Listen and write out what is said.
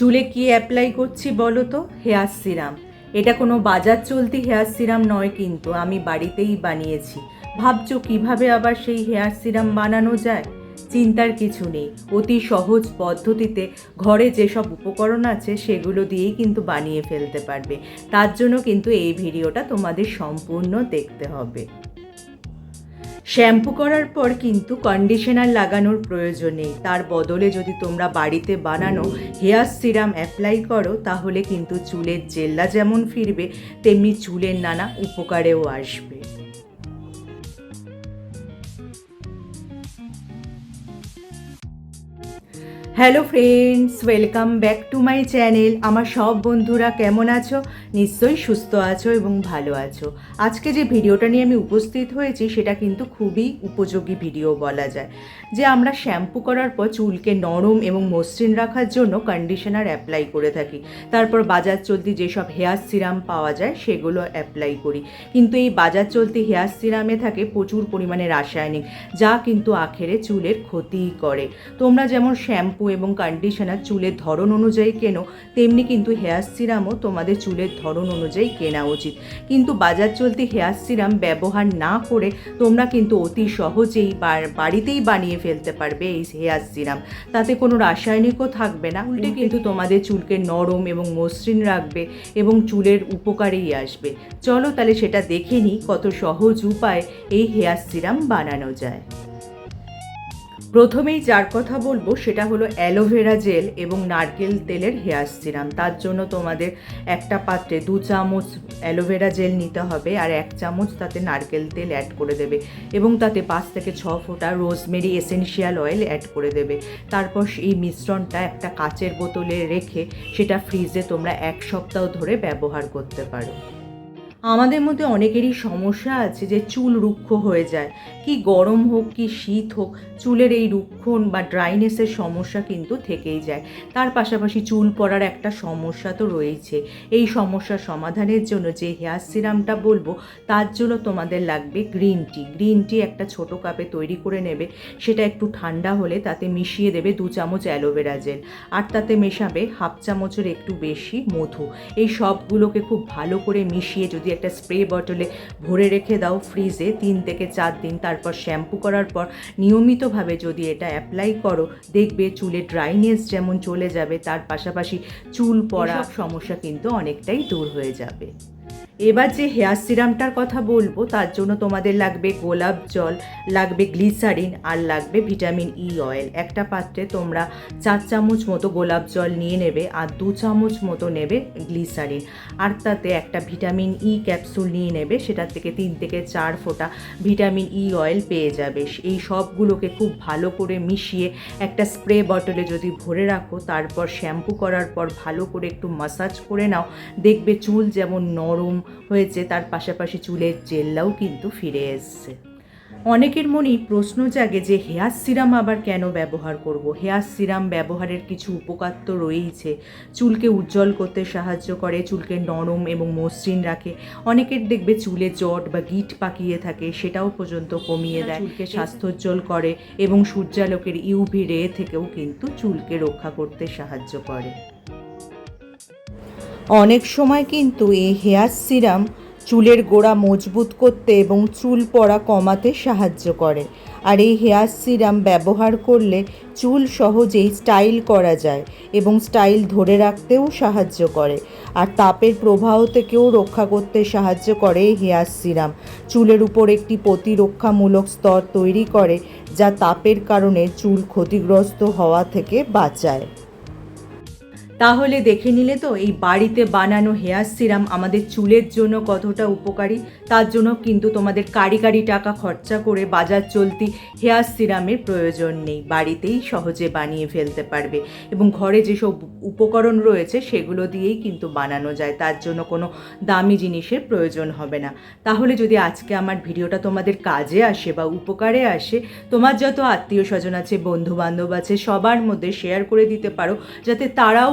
চুলে কি অ্যাপ্লাই করছি বলো তো? Hair serum. এটা কোনো বাজার চলতি হেয়ার সিরাম নয় কিন্তু, আমি বাড়িতেই বানিয়েছি। ভাবছ কীভাবে আবার সেই হেয়ার সিরাম বানানো যায়? চিন্তার কিছু নেই। অতি সহজ পদ্ধতিতে ঘরে যেসব উপকরণ আছে, সেগুলো দিয়েই কিন্তু বানিয়ে ফেলতে পারবে। তার জন্য কিন্তু এই ভিডিওটা তোমাদের সম্পূর্ণ দেখতে হবে। শ্যাম্পু করার পর কিন্তু কন্ডিশনার লাগানোর প্রয়োজন নেই। তার বদলে যদি তোমরা বাড়িতে বানানো হেয়ার সিরাম অ্যাপ্লাই করো, তাহলে কিন্তু চুলের জেল্লা যেমন ফিরবে, তেমনি চুলের নানা উপকারেও আসবে। Hello friends welcome back to my channel আমার সব বন্ধুরা কেমন আছো? নিশ্চয়ই সুস্থ আছো এবং ভালো আছো। আজকে যে ভিডিওটা নিয়ে আমি উপস্থিত হয়েছি, সেটা কিন্তু খুবই উপযোগী ভিডিও বলা যায়। যে আমরা শ্যাম্পু করার পর চুলকে নরম এবং মসৃণ রাখার জন্য কন্ডিশনার অ্যাপ্লাই করে থাকি। তারপর বাজার চলতি যেসব হেয়ার সিরাম পাওয়া যায়, সেগুলো অ্যাপ্লাই করি। কিন্তু এই বাজার চলতি হেয়ার সিরামে থাকে প্রচুর পরিমাণে রাসায়নিক, যা কিন্তু আখেরে চুলের ক্ষতিই করে। তোমরা যেমন শ্যাম্পু এবং কন্ডিশনার চুলের ধরন অনুযায়ী কেনো, তেমনি কিন্তু হেয়ার সিরামও তোমাদের চুলের ধরন অনুযায়ী কেনা উচিত। কিন্তু বাজার চলতি হেয়ার সিরাম ব্যবহার না করে তোমরা কিন্তু অতি সহজেই বাড়িতেই বানিয়ে ফেলতে পারবে এই হেয়ার সিরাম। তাতে কোনো রাসায়নিকও থাকবে না, উল্টে কিন্তু তোমাদের চুলকে নরম এবং মসৃণ রাখবে এবং চুলের উপকারেই আসবে। চলো তাহলে সেটা দেখে নিই কত সহজ উপায় এই হেয়ার সিরাম বানানো যায়। প্রথমেই যার কথা বলব সেটা হলো অ্যালোভেরা জেল এবং নারকেল তেলের হেয়ার সিরাম তার জন্য তোমাদের একটা পাত্রে দু চামচ অ্যালোভেরা জেল নিতে হবে আর এক চামচ তাতে নারকেল তেল অ্যাড করে দেবে এবং তাতে পাঁচ থেকে ছ ফোঁটা রোজমেরি এসেনশিয়াল অয়েল অ্যাড করে দেবে। তারপর এই মিশ্রণটা একটা কাচের বোতলে রেখে সেটা ফ্রিজে তোমরা এক সপ্তাহ ধরে ব্যবহার করতে পারো। আমাদের মধ্যে অনেকেরই সমস্যা আছে যে চুল রুক্ষ হয়ে যায়। কি গরম হোক, কি শীত হোক, চুলের এই রুক্ষণ বা ড্রাইনেসের সমস্যা কিন্তু থেকেই যায়। তার পাশাপাশি চুল পড়ার একটা সমস্যা তো রয়েছে। এই সমস্যার সমাধানের জন্য যে হেয়ার সিরামটা বলব, তার জন্য তোমাদের লাগবে গ্রিন টি গ্রিন টি একটা ছোট কাপে তৈরি করে নেবে। সেটা একটু ঠান্ডা হলে তাতে মিশিয়ে দেবে দু চামচ অ্যালোভেরা জেল। আর তাতে মেশাবে হাফ চামচের একটু বেশি মধু। এই সবগুলোকে খুব ভালো করে মিশিয়ে যদি একটা স্প্রে বটলে ভরে রেখে দাও ফ্রিজে তিন থেকে চার দিন। তারপর শ্যাম্পু করার পর নিয়মিতভাবে যদি এটা অ্যাপ্লাই করো দেখবে চুলে ড্রাইনেস যেমন চলে যাবে তার পাশাপাশি চুল পড়া সমস্যা কিন্তু অনেকটাই দূর হয়ে যাবে। এবার যে হেয়ার সিরামটার কথা বলব, তার জন্য তোমাদের লাগবে গোলাপ জল, লাগবে গ্লিসারিন আর লাগবে ভিটামিন ই অয়েল। একটা পাত্রে তোমরা চার চামচ মতো গোলাপ জল নিয়ে নেবে আর দু চামচ মতো নেবে গ্লিসারিন। আর তাতে একটা ভিটামিন ই ক্যাপসুল নিয়ে নেবে সেটার থেকে তিন থেকে চার ফোঁটা ভিটামিন ই অয়েল পেয়ে যাবে। এই সবগুলোকে খুব ভালো করে মিশিয়ে একটা স্প্রে বটলে যদি ভরে রাখো, তারপর শ্যাম্পু করার পর ভালো করে একটু মাসাজ করে নাও। দেখবে চুল যেমন নরম হয়েছে তার পাশাপাশি চুলের জেল্লাও কিন্তু ফিরে এসছে। অনেকের মনেই প্রশ্ন জাগে যে হেয়ার সিরাম আবার কেন ব্যবহার করব? হেয়ার সিরাম ব্যবহারের কিছু উপকার তো রয়েইছে। চুলকে উজ্জ্বল করতে সাহায্য করে চুলকে নরম এবং মসৃণ রাখে। অনেকের দেখবে চুলে জট বা গিট পাকিয়ে থাকে সেটাও পর্যন্ত কমিয়ে দেয়। চুলকে স্বাস্থ্যোজ্জ্বল করে এবং সূর্যালোকের ইউভি রে থেকেও কিন্তু চুলকে রক্ষা করতে সাহায্য করে। অনেক সময় কিন্তু এই হেয়ার সিরাম চুলের গোড়া মজবুত করতে এবং চুল পড়া কমাতে সাহায্য করে। আর এই হেয়ার সিরাম ব্যবহার করলে চুল সহজেই স্টাইল করা যায় এবং স্টাইল ধরে রাখতেও সাহায্য করে। আর তাপের প্রবাহ থেকেও রক্ষা করতে সাহায্য করে এই হেয়ার সিরাম। চুলের উপর একটি প্রতিরক্ষামূলক স্তর তৈরি করে যা তাপের কারণে চুল ক্ষতিগ্রস্ত হওয়া থেকে বাঁচায়। তাহলে দেখে নিলে তো এই বাড়িতে বানানো হেয়ার সিরাম আমাদের চুলের জন্য কতটা উপকারী। তার জন্য কিন্তু তোমাদের কারি কারি টাকা খরচা করে বাজার চলতি হেয়ার সিরামের প্রয়োজন নেই। বাড়িতেই সহজে বানিয়ে ফেলতে পারবে। এবং ঘরে যেসব উপকরণ রয়েছে সেগুলো দিয়েই কিন্তু বানানো যায়। তার জন্য কোনো দামি জিনিসের প্রয়োজন হবে না। তাহলে যদি আজকে আমার ভিডিওটা তোমাদের কাজে আসে বা উপকারে আসে, তোমার যত আত্মীয় স্বজন আছে বন্ধু বান্ধব আছে, সবার মধ্যে শেয়ার করে দিতে পারো, যাতে তারাও